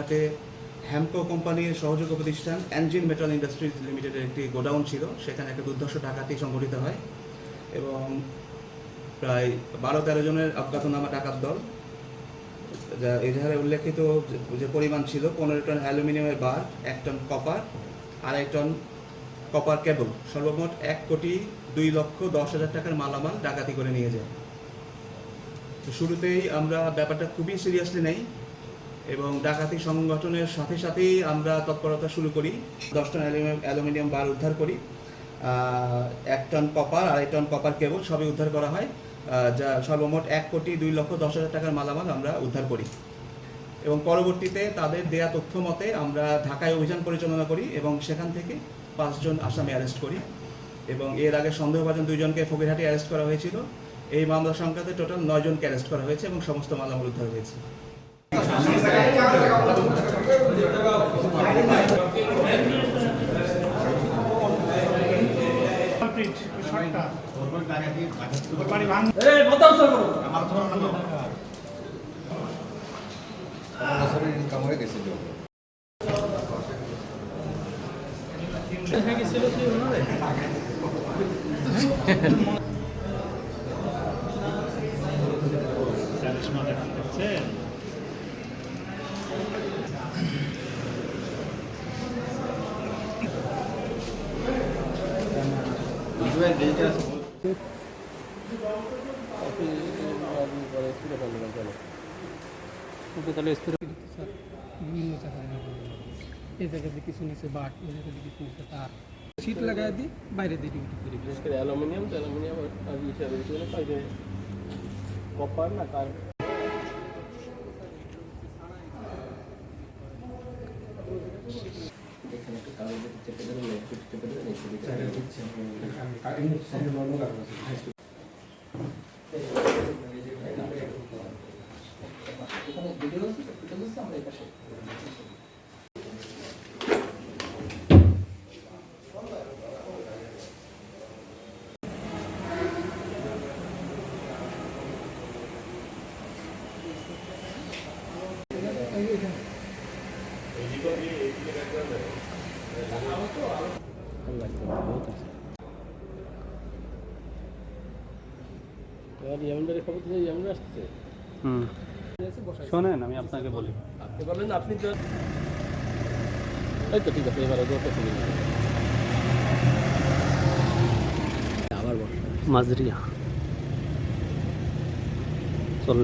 হাটে হ্যামকো কোম্পানির সহযোগী প্রতিষ্ঠান এনজিন মেটাল ইন্ডাস্ট্রিজ লিমিটেডের একটি গোডাউন ছিল। সেখানে একটা দুর্ধর্ষ ডাকাতি সংঘটিত হয় এবং প্রায় বারো তেরো জনের অজ্ঞাতনামা ডাকাত দল, যা এজাহারে উল্লেখিত যে পরিমাণ ছিল, পনেরো টন অ্যালুমিনিয়ামের বার, এক টন কপার, আড়াই টন কপার কেবল। সর্বমোট এক কোটি দুই লক্ষ দশ হাজার টাকার মালামাল ডাকাতি করে নিয়ে যায়। তো শুরুতেই আমরা ব্যাপারটা খুবই সিরিয়াসলি নেই এবং ডাকাতি সংগঠনের সাথে সাথেই আমরা তৎপরতা শুরু করি। দশ টন অ্যালুমিনিয়াম বার উদ্ধার করি। এক টন কপার আড়াই টন কপার কেবল সবই উদ্ধার করা হয়। যা সর্বমোট এক কোটি দুই লক্ষ দশ হাজার টাকার মালামাল আমরা উদ্ধার করি। এবং পরবর্তীতে তাদের দেয়া তথ্য মতে আমরা ঢাকায় অভিযান পরিচালনা করি এবং সেখান থেকে পাঁচজন আসামি অ্যারেস্ট করি। এবং এর আগে সন্দেহভাজন দুইজনকে ফকিরহাটে অ্যারেস্ট করা হয়েছিল। এই মামলা সংক্রান্তে টোটাল নয় নয়জনকে অ্যারেস্ট করা হয়েছে এবং সমস্ত মালামাল উদ্ধার হয়েছে। হয়ে গেছিল স্যার বিভিন্ন জায়গায় এই জায়গাতে কিছু নিচে বাট এই জায়গাতে কিছু নিচে তার। সিট লাগাই দিই বাইরে দিয়ে ডিউটি করি বিশেষ করে অ্যালুমিনিয়াম তো অ্যালুমিনিয়াম আর হিসাবে পাইবে কপার না কার এখানে একটু কাগজ চেপে দেবেন না একটু চেপে দেবেন একটু এখানে ভিডিও আছে ভিডিও আছে আমরা এই পাশে শোনেন আমি আপনাকে বলি। আপনি বলেন আপনি তো এই তো ঠিক আছে এবার সুবিধা মাজরিয়া চল।